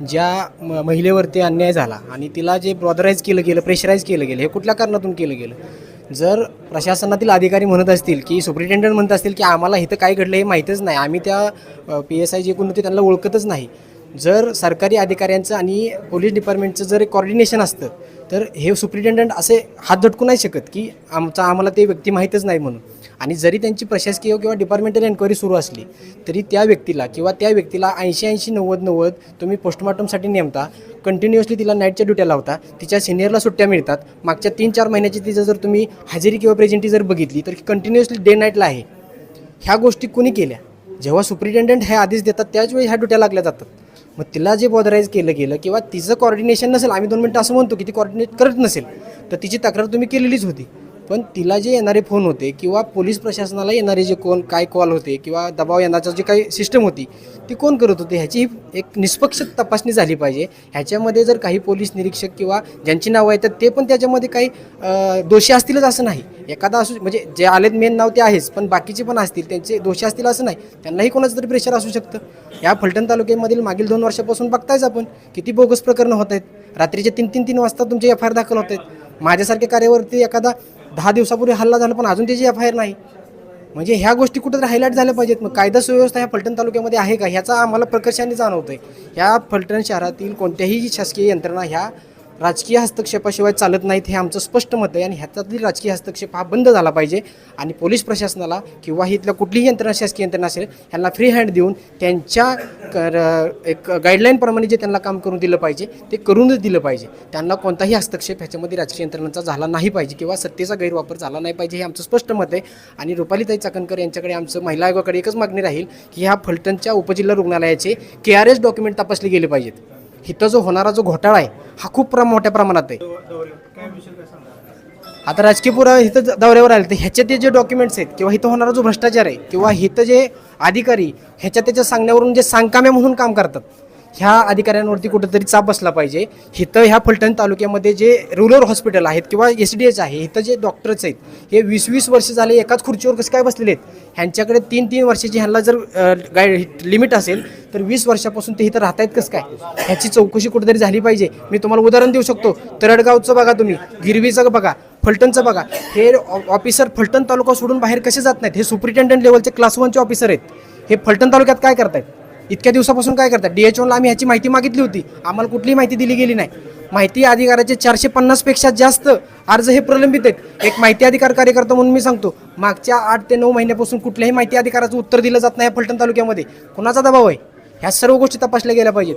ज्या म महिलेवरती अन्याय झाला आणि तिला जे ब्रॉदराईज केलं गेलं प्रेशराईज केलं गेलं हे कुठल्या कारणातून केलं गेलं? जर प्रशासनातील अधिकारी म्हणत असतील की सुप्रिटेंडंट म्हणत असतील की आम्हाला इथं काय घडलं हे माहीतच नाही. आम्ही त्या पी एस आय जे कोण होते त्यांना ओळखतच नाही. जर सरकारी अधिकाऱ्यांचं आणि पोलीस डिपार्टमेंटचं जर एक कॉर्डिनेशन असतं तर हे सुप्रिटेंडंट असे हात झटकू नाही शकत की आमचा आम्हाला ते व्यक्ती माहीतच नाही म्हणून. आणि जरी त्यांची प्रशासकीय किंवा डिपार्टमेंटल एन्क्वायरी सुरू असली तरी त्या व्यक्तीला किंवा त्या व्यक्तीला ऐंशी ऐंशी नव्वद नव्वद तुम्ही पोस्टमॉर्टमसाठी नेमता कंटिन्युअसली तिला नाईटच्या ड्युट्या लावता तिच्या सिनियरला सुट्ट्या मिळतात मागच्या तीन चार महिन्याची तिचं जर तुम्ही हजेरी किंवा प्रेझेंटी जर बघितली तर कंटिन्युअसली डे नाईटला आहे. ह्या गोष्टी कुणी केल्या? जेव्हा सुप्रिटेंडंट हे आदेश देतात त्याच वेळी ह्या ड्युट्या लागल्या जातात. मग तिला जे बॉदराईज केलं गेलं किंवा तिचं कॉर्डिनेशन नसेल आम्ही दोन मिनटं असं म्हणतो की ती कॉर्डिनेट करत नसेल तर तिची तक्रार तुम्ही केलेलीच होती. पण तिला जे येणारे फोन होते किंवा पोलीस प्रशासनाला येणारे जे कोण काय कॉल होते किंवा दबाव येण्याचा जे काही सिस्टम होती ती कोण करत होते? ह्याची एक निष्पक्ष तपासणी झाली पाहिजे. ह्याच्यामध्ये जर काही पोलीस निरीक्षक किंवा ज्यांची नावं आहेत तर ते पण त्याच्यामध्ये काही दोषी असतीलच असं नाही. एखादा असू म्हणजे जे आलेत मेन नाव ते आहेच पण बाकीचे पण असतील त्यांचे दोषी असतील असं नाही. त्यांनाही कोणाचं तरी प्रेशर असू शकतं. या फलटण तालुक्यामधील मागील दोन वर्षापासून बघतायच आपण किती बोगस प्रकरणं होत आहेत. रात्रीचे तीन तीन तीन वाजता तुमचे एफ आय आर दाखल होत आहेत. माझ्यासारख्या कार्यावरती एखादा दहा दिवसापूर्वी हल्ला झाला पण अजून त्याची एफ आय आर नाही. म्हणजे ह्या गोष्टी कुठं हायलाईट झाल्या पाहिजेत. मग कायदा सुव्यवस्था ह्या फलटण तालुक्यामध्ये आहे का? ह्याचा आम्हाला प्रकर्षाने जाणवतं आहे ह्या फलटण शहरातील कोणत्याही शासकीय यंत्रणा ह्या राजकीय हस्तक्षेपाशिवाय चालत नाहीत हे आमचं स्पष्ट मत आहे आणि ह्याच्यातील राजकीय हस्तक्षेप हा बंद झाला पाहिजे आणि पोलीस प्रशासनाला किंवा इथल्या कुठलीही यंत्रणा शासकीय यंत्रणा असेल ह्यांना फ्री हँड देऊन त्यांच्या कर- एक गाईडलाईनप्रमाणे जे त्यांना काम करून दिलं पाहिजे ते करूनच दिलं पाहिजे. त्यांना कोणताही हस्तक्षेप ह्याच्यामध्ये राजकीय यंत्रणांचा झाला नाही पाहिजे किंवा सत्तेचा गैरवापर झाला नाही पाहिजे हे आमचं स्पष्ट मत आहे. आणि रुपालीताई चाकणकर यांच्याकडे आमचं महिला आयोगाकडे एकच मागणी राहील की ह्या फलटणच्या उपजिल्हा रुग्णालयाचे के आर एस डॉक्युमेंट तपासले गेले पाहिजेत. इथं जो होणारा जो घोटाळा आहे हा खूप प्र मोठ्या प्रमाणात आहे. आता राजकीय पुरा इथं दौऱ्यावर आले तर ह्याचे ते जे डॉक्युमेंट्स आहेत किंवा इथं होणारा जो भ्रष्टाचार आहे किंवा इथं जे अधिकारी ह्याच्या त्याच्या सांगण्यावरून जे सांगकाम्या म्हणून काम करतात ह्या अधिकाऱ्यांवरती कुठेतरी चाप बसला पाहिजे. इथं ह्या फलटण तालुक्यामध्ये जे रुरल हॉस्पिटल आहेत किंवा एस डी एच आहे इथं जे डॉक्टर्स आहेत हे वीस वीस वर्ष झाले एकाच खुर्चीवर कसं काय बसलेले आहेत? ह्यांच्याकडे तीन तीन वर्षाची ह्यांना जर गाय लिमिट असेल तर वीस वर्षापासून ते इथं राहत आहेत कसं काय? ह्याची चौकशी कुठेतरी झाली पाहिजे. मी तुम्हाला उदाहरण देऊ शकतो. तरडगावचं बघा तुम्ही गिरवीचं बघा फलटणचं बघा. हे ऑफिसर फलटण तालुका सोडून बाहेर कसे जात नाहीत? हे सुप्रिटेंडंट लेवलचे क्लास वनचे ऑफिसर आहेत. हे फलटण तालुक्यात काय करतायत? इतक्या दिवसापासून काय करतात डी एच ओला आम्ही ह्याची माहिती मागितली होती. आम्हाला कुठलीही माहिती दिली गेली नाही. माहिती अधिकाराचे चारशे पन्नासपेक्षा जास्त अर्ज हे प्रलंबित आहेत. एक माहिती अधिकार कार्यकर्ता म्हणून मी सांगतो मागच्या आठ ते नऊ महिन्यापासून कुठल्याही माहिती अधिकाराचं उत्तर दिलं जात नाही या फलटण तालुक्यामध्ये. कुणाचा दबाव आहे? ह्या सर्व गोष्टी तपासल्या गेल्या पाहिजेत.